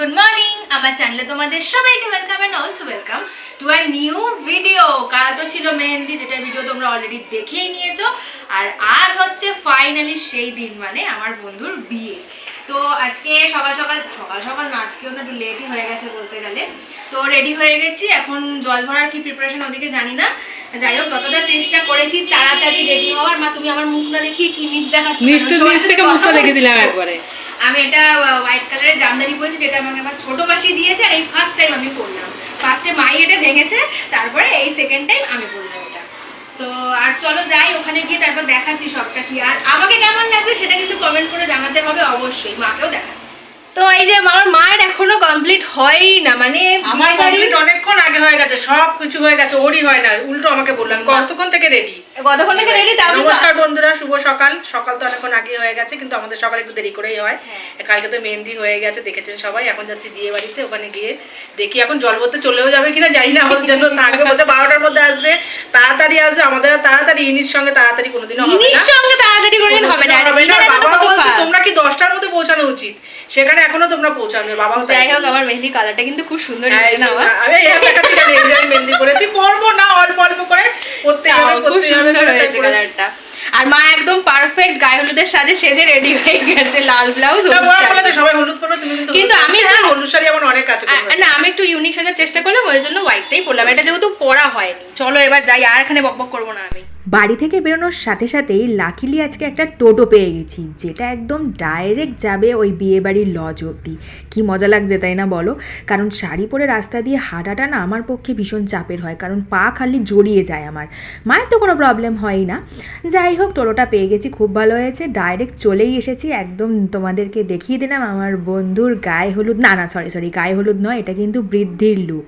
Good morning আমার চ্যানেলে তোমাদের সবাইকে welcome and also welcome to our new video কাল তো ছিল মেহেন্দি যেটা ভিডিও তোমরা অলরেডি দেখেই নিয়েছো। আর আজ হচ্ছে ফাইনালি সেই দিন মানে আমার বন্ধুর বিয়ে। তো আজকে সকাল সকাল সকাল সকাল না আজকেও না একটু লেটই হয়ে গেছে বলতে গেলে। তো রেডি হয়ে গেছি। এখন জল ভরার কি প্রিপারেশন ওদিকে জানি না। যাই হোক যতটা চেষ্টা করেছি তাড়াতাড়ি রেডি হওয়ার। মা তুমি আমার মুখটা দেখিয়ে কি নিচ দেখাচ্ছ? থেকে মুখটা দেখে দিলাম একবারে। আমি এটা হোয়াইট কালারের জামদানি পরেছি যেটা আমাকে আমার ছোট মাসি দিয়েছে আর এই ফার্স্ট টাইম আমি পরলাম। ফার্স্টে মাই এটা ভেঙেছে তারপরে এই সেকেন্ড টাইম আমি পরলাম এটা। তো আর চলো যাই ওখানে গিয়ে তারপর দেখাচ্ছি সবটা কি। আর আমাকে কেমন লাগছে সেটা কিন্তু কমেন্ট করে জানাতে হবে অবশ্যই মাকেও দেখাচ্ছি। তো এই যে আমার মায়ের এখনও কমপ্লিট হয়ই না মানে আমার কমপ্লিট অনেকক্ষণ আগে হয়ে গেছে সব কিছু হয়ে গেছে ওরই হয় না উল্টো আমাকে বললাম কতক্ষণ থেকে রেডি কতক্ষণ থেকে রেডি তাও নমস্কার বন্ধুরা শুভ সকাল। সকাল তো অনেকক্ষণ আগে হয়ে গেছে কিন্তু আমাদের সকাল একটু দেরি করেই হয়। হ্যাঁ। কালকে তো মেহেন্দি হয়ে গেছে দেখেছেন সবাই? এখন যাচ্ছি বিয়ে বাড়িতে ওখানে গিয়ে দেখি এখন জল ভরতে চলেও যাবে কিনা জানি না আমাদের জন্য থাকবে বলতে বারোটার মধ্যে আসবে। তাড়াতাড়ি আসবে আমাদের তাড়াতাড়ি ইনির সঙ্গে তাড়াতাড়ি কোনোদিনও হবে না। সঙ্গে তাড়াতাড়ি কোনোদিন হবে না। হবে না। বাবা বলছে তোমরা কি দশটার মধ্যে পৌঁছানো উচিত? সেখানে এখনও তোমরা পৌঁছানো তাই যাই হোক আমার মেহেন্দি কালারটা কিন্তু খুব সুন্দর হ্যাঁ, না আমার? আমি মেহেন্দি করেছি পরবো না অল্প অল্প করে। করতে হবে খুব করতে হবে সুন্দর হয়েছে কালারটা। আর মা একদম পারফেক্ট গায়ে হলুদের সাজে সেজে রেডি হয়ে গেছে লাল ব্লাউজ সবাই হলুদ পরবে তুমি কিন্তু কিন্তু আমি হ্যাঁ, হলুদ শাড়ি আমার অনেক আছে তোমার। না আমি একটু ইউনিক সাজার চেষ্টা করলাম ওই জন্য হোয়াইটটাই পরলাম। এটা যেহেতু পরা হয়নি। চলো এবার যাই আর এখানে বকবক করব না আমি। বাড়ি থেকে বেরোনোর সাথে সাথেই লাকিলি আজকে একটা টোটো পেয়ে গেছি, যেটা একদম ডাইরেক্ট যাবে ওই বিয়েবাড়ির লজ অবধি। কী মজা লাগছে তাই না বলো? কারণ শাড়ি পরে রাস্তা দিয়ে হাঁটাটা না আমার পক্ষে ভীষণ চাপের হয়, কারণ পা খালি জড়িয়ে যায় আমার। মায়ের তো কোনো প্রবলেম হয়ই না। যাই হোক, টোটোটা পেয়ে গেছি, খুব ভালো হয়েছে। ডাইরেক্ট চলেই এসেছি, একদম তোমাদেরকে দেখিয়ে দিলাম আমার বন্ধুর গায়ে হলুদ, না না সরি সরি গায়ে হলুদ নয়, এটা কিন্তু বৃদ্ধির লুক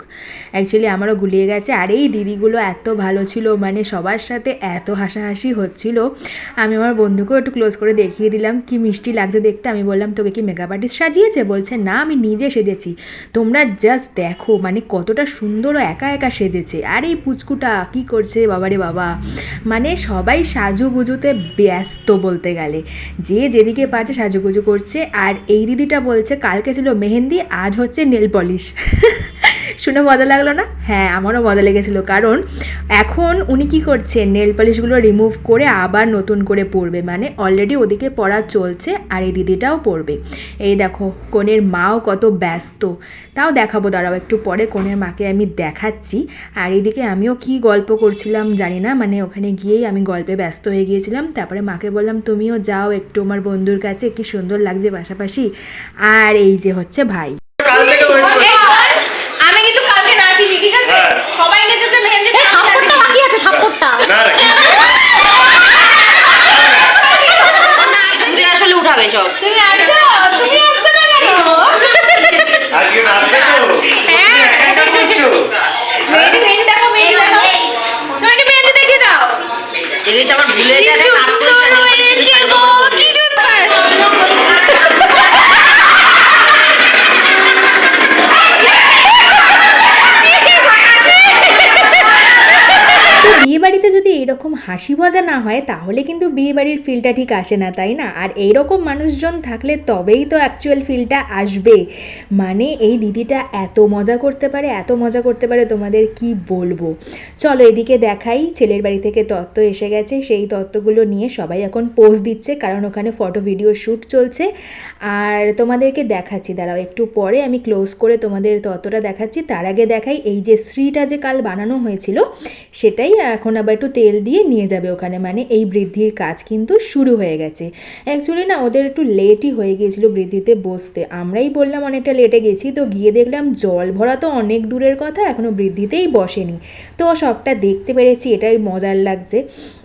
অ্যাকচুয়ালি আমারও গুলিয়ে গেছে, আর এই দিদিগুলো এত ভালো ছিল মানে সবার সাথে এত হাসাহাসি হচ্ছিল। আমি আমার বন্ধুকেও একটু ক্লোজ করে দেখিয়ে দিলাম, কি মিষ্টি লাগছে দেখতে। আমি বললাম, তোকে কি মেকআপ আর্টিস্ট সাজিয়েছে? বলছে, না, আমি নিজে সেজেছি। তোমরা জাস্ট দেখো মানে কতটা সুন্দর একা একা সেজেছে। আর এই পুচকুটা, কি করছে বাবারে বাবা? মানে সবাই সাজুগুজুতে ব্যস্ত বলতে গেলে। যে যেদিকে পারছে সাজুগুজু করছে। আর এই দিদিটা বলছে, কালকে ছিল মেহেন্দি, আজ হচ্ছে নেল পলিশ শুনে মজা লাগল না? হ্যাঁ আমারও মজা লেগেছিল। কারণ এখন উনি কি করছে? নেল পলিশগুলো রিমুভ করে আবার নতুন করে পরবে। মানে অলরেডি ওদিকে পড়া চলছে আর এই দিদিটাও পড়বে এই দেখো, কনের মাও কত ব্যস্ত। তাও দেখাবো, দাঁড়াও, একটু পরে কনের মাকে আমি দেখাচ্ছি। আর এইদিকে আমিও কি গল্প করছিলাম জানি না। মানে ওখানে গিয়েই আমি গল্পে ব্যস্ত হয়ে গিয়েছিলাম। তারপরে মাকে বললাম, তুমিও যাও একটু আমার বন্ধুর কাছে। কি সুন্দর লাগছে পাশাপাশি। আর এই যে হচ্ছে ভাই কাল থেকে wait করছি। আমি কিন্তু কালকে নাচিনি ঠিক আছে হ্যাঁ। সবাই নেচেছে মেহেন্দি থাপ্পড়টা বাকি আছে থাপ্পড়টা না না আসলে উঠাবে সব তুমি আসছো এরকম হাসি মজা না হয়, তাহলে কিন্তু বিয়ে বাড়ির ফিলটা ঠিক আসে না, তাই না? আর এইরকম মানুষজন থাকলে তবেই তো অ্যাকচুয়াল ফিলটা আসবে। মানে এই দিদিটা এত মজা করতে পারে, এত মজা করতে পারে, তোমাদের কি বলব? চলো এদিকে দেখাই, ছেলের বাড়ি থেকে তত্ত্ব এসে গেছে, সেই তত্ত্বগুলো নিয়ে সবাই এখন পোজ দিচ্ছে, কারণ ওখানে ফটো ভিডিও শ্যুট চলছে। আর তোমাদেরকে দেখাচ্ছি, দাঁড়াও, একটু পরে আমি ক্লোজ করে তোমাদের তত্ত্বটা দেখাচ্ছি। তার আগে দেখাই, এই যে শ্রীটা যে কাল বানানো হয়েছিল, সেটাই এখন আবার একটু তেল দিয়ে নিয়ে যাবে ওখানে। মানে এই বৃদ্ধির কাজ কিন্তু শুরু হয়ে গেছে। অ্যাকচুয়ালি না, ওদের একটু লেটই হয়ে গিয়েছিল বৃদ্ধিতে বসতে। আমরাই বললাম অনেকটা লেটে গেছি, তো গিয়ে দেখলাম জল ভরা তো অনেক দূরের কথা এখনও বৃদ্ধিতেই বসেনি। তো সবটা দেখতে পেরেছি, এটাই মজার লাগছে।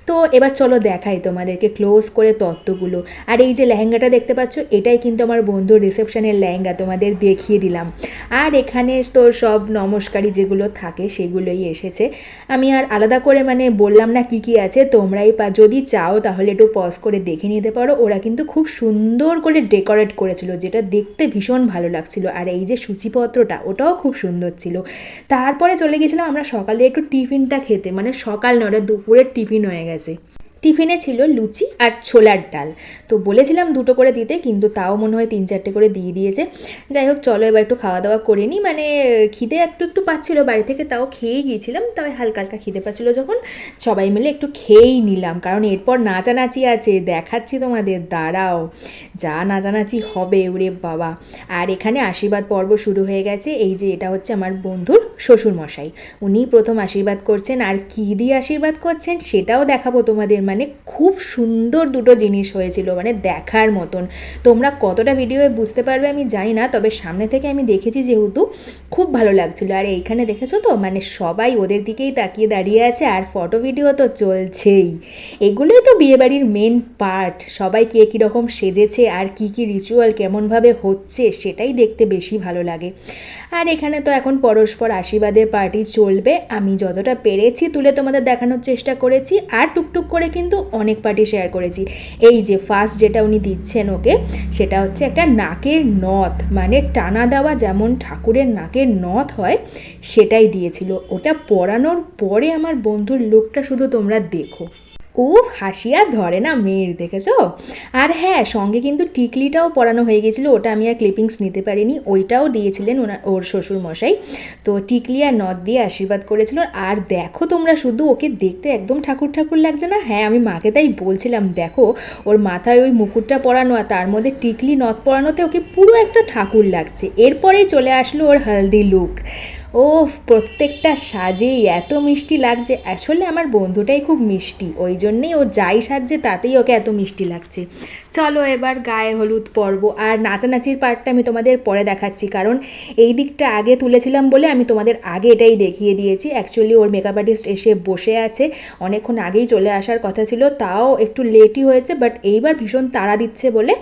তো এবার চলো দেখাই তোমাদেরকে ক্লোজ করে তত্ত্বগুলো। আর এই যে লেহেঙ্গাটা দেখতে পাচ্ছ, এটাই কিন্তু আমার বন্ধুর রিসেপশনের লেহেঙ্গা, তোমাদের দেখিয়ে দিলাম। আর এখানে তো সব নমস্কারী যেগুলো থাকে সেগুলোই এসেছে। আমি আর আলাদা করে মানে বললাম না কি কি আছে, তোমরাই পা যদি চাও তাহলে একটু পজ করে দেখে নিতে পারো। ওরা কিন্তু খুব সুন্দর করে ডেকোরেট করেছিল, যেটা দেখতে ভীষণ ভালো লাগছিল। আর এই যে সূচিপত্রটা, ওটাও খুব সুন্দর ছিল। তারপরে চলে গেছিলাম আমরা সকালে একটু টিফিনটা খেতে। মানে সকাল নয় দুপুরের টিফিন হয়ে গেছে। છે টিফিনে ছিল লুচি আর ছোলার ডাল। তো বলেছিলাম দুটো করে দিতে, কিন্তু তাও মনে হয় তিন চারটে করে দিয়ে দিয়েছে। যাই হোক, চলো এবার একটু খাওয়া দাওয়া করে নিই। মানে খিদে একটু একটু পাচ্ছিলো বাড়ি থেকে, তাও খেয়ে গিয়েছিলাম। তবে হালকা হালকা খিদে পাচ্ছিলো যখন। সবাই মিলে একটু খেয়েই নিলাম, কারণ এরপর নাচানাচি আছে। দেখাচ্ছি তোমাদের, দাঁড়াও। যা নাচানাচি হবে, ওরে বাবা। আর এখানে আশীর্বাদ পর্ব শুরু হয়ে গেছে। এই যে এটা হচ্ছে আমার বন্ধুর শ্বশুরমশাই। উনি প্রথম আশীর্বাদ করছেন। আর কী দিয়ে আশীর্বাদ করছেন, সেটাও দেখাবো তোমাদের। মানে খুব সুন্দর দুটো জিনিস হয়েছিল মানে দেখার মতন। তোমরা কতটা ভিডিওয়ে বুঝতে পারবে আমি জানি না, তবে সামনে থেকে আমি দেখেছি যেহেতু খুব ভালো লাগছিল। আর এইখানে দেখেছ তো মানে সবাই ওদের দিকেই তাকিয়ে দাঁড়িয়ে আছে আর ফটো ভিডিও তো চলছেই। এগুলোই তো বিয়েবাড়ির মেন পার্ট সবাই কে কীরকম সেজেছে আর কি কি রিচুয়াল কেমনভাবে হচ্ছে সেটাই দেখতে বেশি ভালো লাগে। আর এখানে তো এখন পরস্পর আশীর্বাদের পার্টি চলবে। আমি যতটা পেরেছি তুলে তোমাদের দেখানোর চেষ্টা করেছি। আর টুকটুক করে কিন্তু অনেক পার্টি শেয়ার করেছি। এই যে ফার্স্ট যেটা উনি দিচ্ছেন ওকে, সেটা হচ্ছে একটা নাকের নথ মানে টানা দেওয়া যেমন ঠাকুরের নাকের নথ হয়, সেটাই দিয়েছিল। ওটা পরানোর পরে আমার বন্ধুর লোকটা শুধু তোমরা দেখো। উফ হাসিয়া ধরে না মেয়ের, দেখেছ? আর হ্যাঁ সঙ্গে কিন্তু টিকলিটাও পরানো হয়ে গেছিল, ওটা আমি আর ক্লিপিংস নিতে পারিনি, ওইটাও দিয়েছিলেন ওনার, ওর শ্বশুর মশাই তো টিকলি আর নদ দিয়ে আশীর্বাদ করেছিল, আর দেখো তোমরা শুধু ওকে দেখতে একদম ঠাকুর ঠাকুর লাগছে না? হ্যাঁ আমি মাকে তাই বলছিলাম, দেখো, ওর মাথায় ওই মুকুটটা পরানো আর তার মধ্যে টিকলি নদ পরানোতে ওকে পুরো একটা ঠাকুর লাগছে। এরপরেই চলে আসলো ওর হলদি লুক ও প্রত্যেকটা সাজেই এত মিষ্টি লাগছে। আসলে আমার বন্ধুটাই খুব মিষ্টি, ওই জন্যেই ও যাই সাজছে তাতেই ওকে এত মিষ্টি লাগছে। চলো এবার গায়ে হলুদ পর্ব, আর নাচানাচির পার্টটা আমি তোমাদের পরে দেখাচ্ছি, কারণ এই দিকটা আগে তুলেছিলাম বলে আমি তোমাদের আগে এটাই দেখিয়ে দিয়েছি। অ্যাকচুয়ালি ওর মেকআপ আর্টিস্ট এসে বসে আছে, অনেকক্ষণ আগেই চলে আসার কথা ছিল, তাও একটু লেটই হয়েছে বাট এইবার ভীষণ তাড়া দিচ্ছে বলে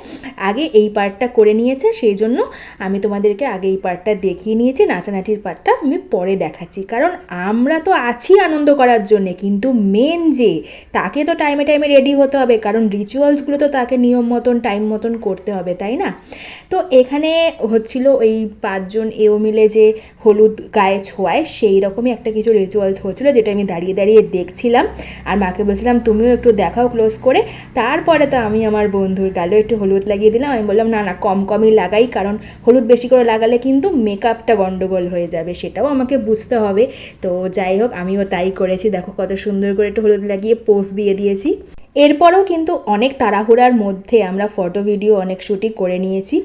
আগে এই পার্টটা করে নিয়েছে, সেই জন্য আমি তোমাদেরকে আগে এই পার্টটা দেখিয়ে নিয়েছি নাচানাটির পার্টটা। আমি পরে দেখাচ্ছি। কারণ আমরা তো আছি আনন্দ করার জন্যে, কিন্তু মেন যে, তাকে তো টাইমে টাইমে রেডি হতে হবে। কারণ রিচুয়ালসগুলো তো তাকে নিয়ম মতন টাইম মতন করতে হবে, তাই না? তো এখানে হচ্ছিল এই পাঁচজন এও মিলে যে হলুদ গায়ে ছোঁয়ায়, সেই রকমই একটা কিছু রিচুয়ালস হচ্ছিল, যেটা আমি দাঁড়িয়ে দাঁড়িয়ে দেখছিলাম। আর মাকে বলছিলাম, তুমিও একটু দেখাও ক্লোজ করে। তারপরে তো আমি আমার বন্ধুর গালেও একটু হলুদ লাগিয়ে দিলাম। আমি বললাম, না না, কম কমই লাগাই, কারণ হলুদ বেশি করে লাগালে কিন্তু মেকআপটা গন্ডগোল হয়ে যাবে সেটাও আমাকে বুঝতে হবে। তো যাই হোক, আমিও তাই করেছি। দেখো কত সুন্দর করে একটু হলুদ লাগিয়ে পোজ দিয়ে দিয়েছি। এরপরেও কিন্তু অনেক তাড়াহুড়ার মধ্যে আমরা ফটো ভিডিও অনেক শ্যুটই করে নিয়েছি।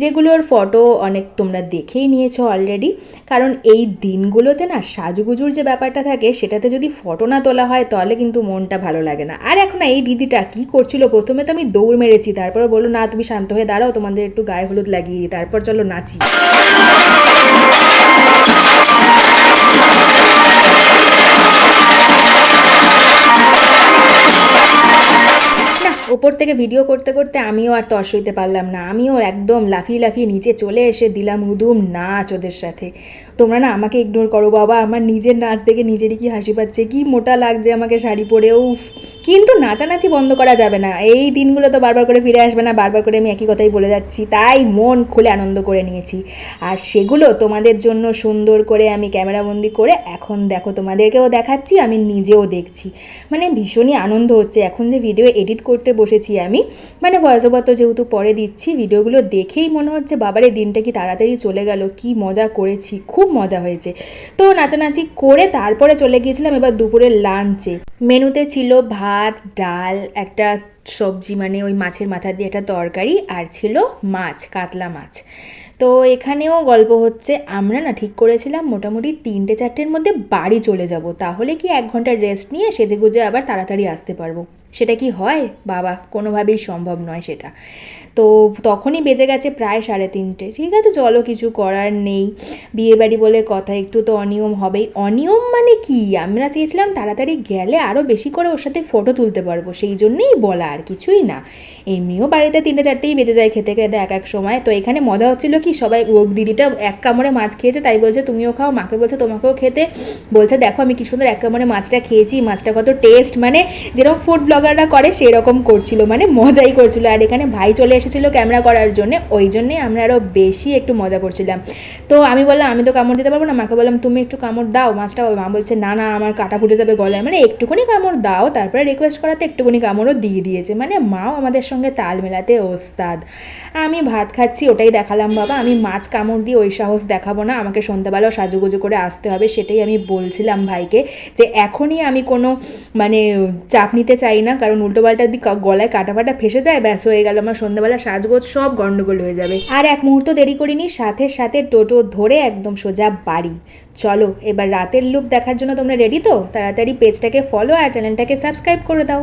যেগুলোর ফটো অনেক তোমরা দেখেই নিয়েছো অলরেডি কারণ এই দিনগুলোতে না সাজুগুজুর যে ব্যাপারটা থাকে, সেটাতে যদি ফটো না তোলা হয়, তাহলে কিন্তু মনটা ভালো লাগে না। আর এখন এই দিদিটা কি করছিল? প্রথমে তো আমি দৌড় মেরেছি তারপর বলল, না, তুমি শান্ত হয়ে দাঁড়াও, তোমাদের একটু গায়ে হলুদ লাগিয়ে তারপর চলো নাচি। ওপর থেকে ভিডিও করতে করতে আমিও আর তর সইতে পারলাম না। আমিও একদম লাফিয়ে লাফিয়ে নিচে চলে এসে দিলাম উদুম নাচ ওদের সাথে। তোমরা না আমাকে ইগনোর করো, বাবা। আমার নিজের নাচ দেখে নিজেরই কি হাসি পাচ্ছে, কি মোটা লাগছে আমাকে শাড়ি পরে, উফ। কিন্তু নাচানাচি বন্ধ করা যাবে না। এই দিনগুলো তো বারবার করে ফিরে আসবে না, বারবার করে আমি একই কথাই বলে যাচ্ছি। তাই মন খুলে আনন্দ করে নিয়েছি। আর সেগুলো তোমাদের জন্য সুন্দর করে আমি ক্যামেরাবন্দি করে এখন দেখো, তোমাদেরকেও দেখাচ্ছি, আমি নিজেও দেখছি। মানে ভীষণই আনন্দ হচ্ছে। এখন যে ভিডিও এডিট করতে বসেছি আমি মানে ভয়েস ওভার তো যেহেতু পরে দিচ্ছি ভিডিওগুলো দেখেই মনে হচ্ছে, বাবারে, দিনটা কি তাড়াতাড়ি চলে গেল, কি মজা করেছি, খুব মজা হয়েছে। তো নাচানাচি করে তারপরে চলে গিয়েছিলাম এবার দুপুরের লাঞ্চে মেনুতে ছিল ভাত, ডাল, একটা সবজি মানে ওই মাছের মাথা দিয়ে একটা তরকারি আর ছিল মাছ, কাতলা মাছ। তো এখানেও গল্প হচ্ছে, আমরা না ঠিক করেছিলাম মোটামুটি তিনটে চারটের মধ্যে বাড়ি চলে যাব। তাহলে কি এক ঘণ্টার রেস্ট নিয়ে সেজে গুজে আবার তাড়াতাড়ি আসতে পারব? সেটা কি হয়? বাবা, কোনোভাবেই সম্ভব নয় সেটা। তো তখনই বেজে গেছে প্রায় সাড়ে তিনটে। ঠিক আছে, চলো কিছু করার নেই। বিয়েবাড়ি বলে কথা, একটু তো অনিয়ম হবেই। অনিয়ম মানে কি? আমরা চেয়েছিলাম তাড়াতাড়ি গেলে আরও বেশি করে ওর সাথে ফটো তুলতে পারব। সেই জন্যেই বলা, আর কিছুই না। এমনিও বাড়িতে তিনটে চারটেই বেজে যায় খেতে খেতে এক এক সময়। তো এখানে মজা হচ্ছিল কি সবাই, ও দিদিটা এক কামড়ে মাছ খেয়েছে, তাই বলছে, তুমিও খাও। মাকে বলছে, তোমাকেও খেতে। বলছে, দেখো, আমি কি সুন্দর এক কামড়ে মাছটা খেয়েছি। মাছটা কত টেস্ট মানে যেরকম ফুড ব্লগাররা করে সেই রকম করছিল মানে মজাই করছিল। আর এখানে ভাই চলে এসেছিল ক্যামেরা করার জন্য, ওই জন্যে আমরা আরও বেশি একটু মজা করছিলাম। তো আমি বললাম, আমি তো কামড় দিতে পারব না। মাকে বললাম, তুমি একটু কামড় দাও মাছটা। মা বলছে, না না, আমার কাটা ফুটে যাবে গলায়। মানে একটুখানি কামড় দাও, তারপরে রিকোয়েস্ট করাতে একটুখানি কামড়ও দিয়ে দিয়েছে। মানে মাও আমাদের সঙ্গে তাল মেলাতে ওস্তাদ। আমি ভাত খাচ্ছি, ওটাই দেখালাম বাবা। আমি মাছ কামড় দিয়ে ওই সাহস দেখাবো না, আমাকে সন্ধ্যাবেলাও সাজুগুজু করে আসতে হবে, সেটাই আমি বলছিলাম ভাইকে যে এখনই আমি কোনো মানে চাপ নিতে চাই না, কারণ উল্টোপাল্টা দিক গলায় কাটা ফাটা ফেসে যায়, ব্যাস হয়ে গেল আমার সন্ধ্যাবেলা সাজগোজ সব গন্ডগোল হয়ে যাবে। আর এক মুহূর্ত দেরি করিনি, সাথে সাথে টোটো ধরে একদম সোজা বাড়ি। চলো, এবার রাতের লুক দেখার জন্য তোমরা রেডি তো? তাড়াতাড়ি পেজটাকে ফলো আর চ্যানেলটাকে সাবস্ক্রাইব করে দাও।